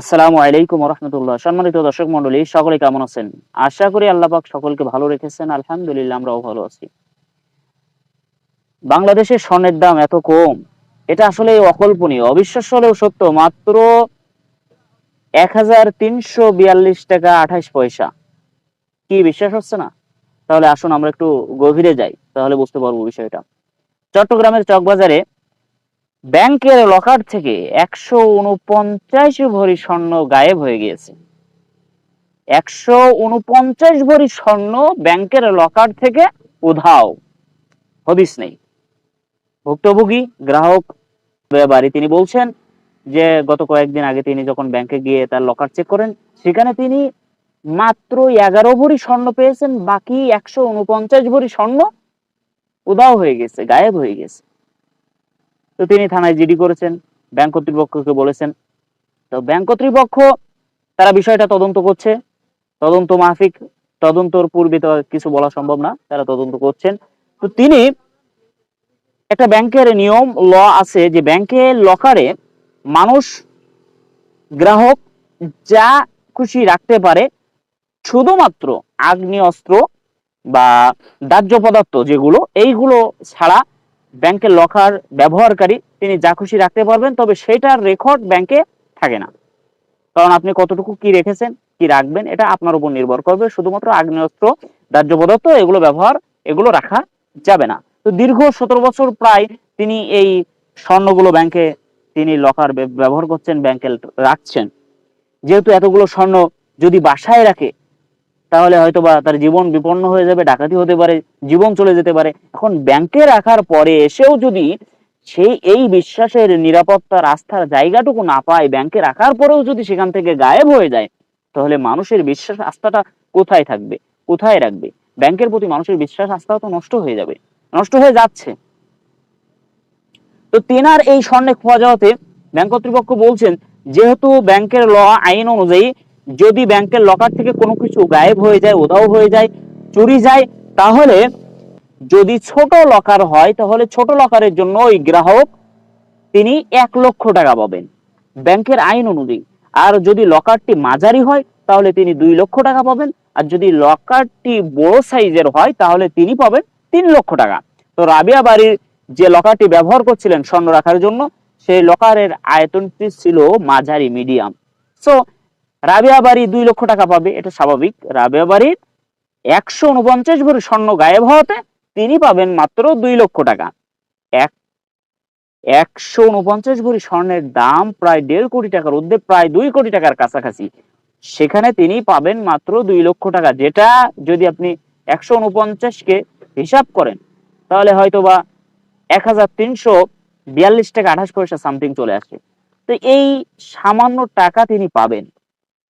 আসসালামু আলাইকুম রহমতুল্লাহ সম্মানিত দর্শক মন্ডলী সকলে কেমন আছেন? আশা করি আল্লাহ পাক সকলকে ভালো রেখেছেন, আলহামদুলিল্লাহ আমরাও ভালো আছি। বাংলাদেশের স্বর্ণের দাম এত কম, এটা আসলে অকল্পনীয়। অবিশ্বাস্য হলেও সত্য, মাত্র এক হাজার তিনশো বিয়াল্লিশ টাকা আঠাইশ পয়সা। কি বিশ্বাস হচ্ছে না? তাহলে আসুন আমরা একটু গভীরে যাই, তাহলে বুঝতে পারব বিষয়টা। চট্টগ্রামের চকবাজারে ব্যাংকের লকার থেকে একশো উনপঞ্চাশ ভরি স্বর্ণ গায়েব হয়ে গিয়েছে। একশো উনপঞ্চাশ ভরি স্বর্ণ ব্যাংকের লকার থেকে উধাও। হদিস নেই। ভুক্তভোগী, গ্রাহক বাড়ি তিনি বলছেন যে গত কয়েকদিন আগে তিনি যখন ব্যাংকে গিয়ে তার লকার চেক করেন, সেখানে তিনি মাত্র এগারো ভরি স্বর্ণ পেয়েছেন, বাকি একশো উনপঞ্চাশ ভরি স্বর্ণ উধাও হয়ে গেছে, গায়েব হয়ে গেছে। তো তিনি থানায় জিডি করেছেন, ব্যাংক কর্তৃপক্ষকে বলেছেন। তো ব্যাংক কর্তৃপক্ষ তারা বিষয়টা তদন্ত করছে। তদন্ত মাফিক, তদন্তর পূর্বে তো কিছু বলা সম্ভব না, তারা তদন্ত করছেন। তো তিনি একটা ব্যাংকের নিয়ম, ল আছে যে ব্যাংকের লকারে মানুষ, গ্রাহক যা খুশি রাখতে পারে, শুধুমাত্র আগ্নেয়াস্ত্র বা দাহ্য পদার্থ যেগুলো, এইগুলো ছাড়া ব্যাংকের লকার ব্যবহারকারী, তিনি যা খুশি রাখতে পারবেন, তবে সেটার রেকর্ড ব্যাংকে থাকে না। কারণ আপনি কতটুকু কি রেখেছেন, কি রাখবেন, এটা আপনার উপর নির্ভর করবে। শুধুমাত্র আগ্নেয়াস্ত্র, দাহ্য পদার্থ, এগুলো ব্যবহার, এগুলো রাখা যাবে না। তো দীর্ঘ সতেরো বছর প্রায় তিনি এই স্বর্ণগুলো ব্যাংকে তিনি লকার ব্যবহার করছেন ব্যাংকে রাখছেন। যেহেতু এতগুলো স্বর্ণ যদি বাসায় রাখে তাহলে হয়তো বা তার জীবন বিপন্ন হয়ে যাবে, ডাকাতি হতে পারে, জীবন চলে যেতে পারে। এখন ব্যাংকে রাখার পরে এসেও যদি সেই, এই বিশ্বাসের নিরাপত্তার আস্থার জায়গাটুকু না পায় ব্যাংকে রাখার পরেও যদি সেখান থেকে গায়েব হয়ে যায়, তাহলে মানুষের বিশ্বাস আস্থাটা কোথায় থাকবে? কোথায় রাখবে? ব্যাংকের প্রতি মানুষের বিশ্বাস আস্থা তো নষ্ট হয়ে যাবে। নষ্ট হয়ে যাচ্ছে। তো তেনার এই স্বর্ণে খোয়া যাওয়াতে ব্যাংক কর্তৃপক্ষ বলছেন, যেহেতু ব্যাংকের ল আইন অনুযায়ী যদি ব্যাংকের লকার থেকে কোনো কিছু গায়েব হয়ে যায়, উধাও হয়ে যায়, চুরি যায়, তাহলে যদি ছোট লকার হয়, তাহলে ছোট লকারের জন্য ওই গ্রাহক তিনি এক লক্ষ টাকা পাবেন ব্যাংকের আইন অনুযায়ী। আর যদি লকারটি মাঝারি হয়, তাহলে তিনি দুই লক্ষ টাকা পাবেন। আর যদি লকারটি বড় সাইজের হয়, তাহলে তিনি পাবেন তিন লক্ষ টাকা। তো রাবিয়া বাড়ির যে লকারটি ব্যবহার করছিলেন স্বর্ণ রাখার জন্য, সেই লকারের আয়তনটি ছিল মাঝারি মিডিয়াম সো রাবিয়া বাড়ি দুই লক্ষ টাকা পাবে, এটা স্বাভাবিক। রাবিয়া বাড়ির একশো উনপঞ্চাশ ভরি স্বর্ণ গায়েব হওয়াতে তিনি পাবেন মাত্র দুই লক্ষ টাকা। এক, একশো উনপঞ্চাশ ভরি স্বর্ণের দাম প্রায় দেড় কোটি টাকার ঊর্ধ্বে, প্রায় দুই কোটি টাকার কাছাকাছি। সেখানে তিনি পাবেন মাত্র দুই লক্ষ টাকা, যেটা যদি আপনি একশো উনপঞ্চাশকে হিসাব করেন, তাহলে হয়তো বা এক হাজার তিনশো বিয়াল্লিশ টাকা আঠাশ পয়সা সামথিং চলে আসে। তো এই সামান্য টাকা তিনি পাবেন।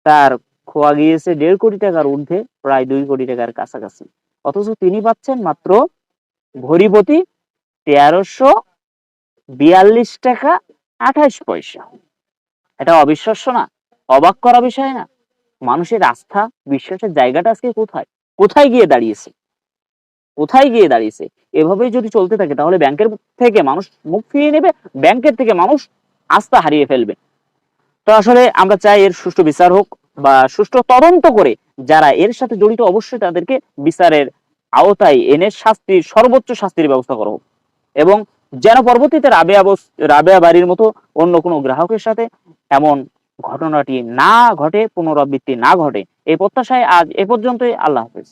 তার খোয়া গিয়েছে দেড় কোটি টাকার ঊর্ধ্বে, প্রায় দুই কোটি টাকার কাছাকাছি। অথচ তিনি পাচ্ছেন মাত্র ভরিপতি তেরোশো বিয়াল্লিশ টাকা আঠাশ পয়সা। এটা অবিশ্বাস্য না, অবাক করা বিষয় না। মানুষের আস্থা, বিশ্বাসের জায়গাটা আজকে কোথায়? কোথায় গিয়ে দাঁড়িয়েছে? কোথায় গিয়ে দাঁড়িয়েছে? এভাবেই যদি চলতে থাকে, তাহলে ব্যাংকের থেকে মানুষ মুখ ফিরিয়ে নেবে, ব্যাংকের থেকে মানুষ আস্থা হারিয়ে ফেলবে। তো আসলে আমরা চাই এর সুষ্ঠু বিচার হোক বা সুষ্ঠু তদন্ত করে যারা এর সাথে জড়িত অবশ্যই তাদেরকে বিচারের আওতায় এনে শাস্তির, সর্বোচ্চ শাস্তির ব্যবস্থা করা হোক। এবং যেন পরবর্তীতে রাবেয়া রাবেয়া বাড়ির মতো অন্য কোনো গ্রাহকের সাথে এমন ঘটনাটি না ঘটে, পুনরাবৃত্তি না ঘটে, এই প্রত্যাশায় আজ এ পর্যন্তই। আল্লাহ হাফেজ।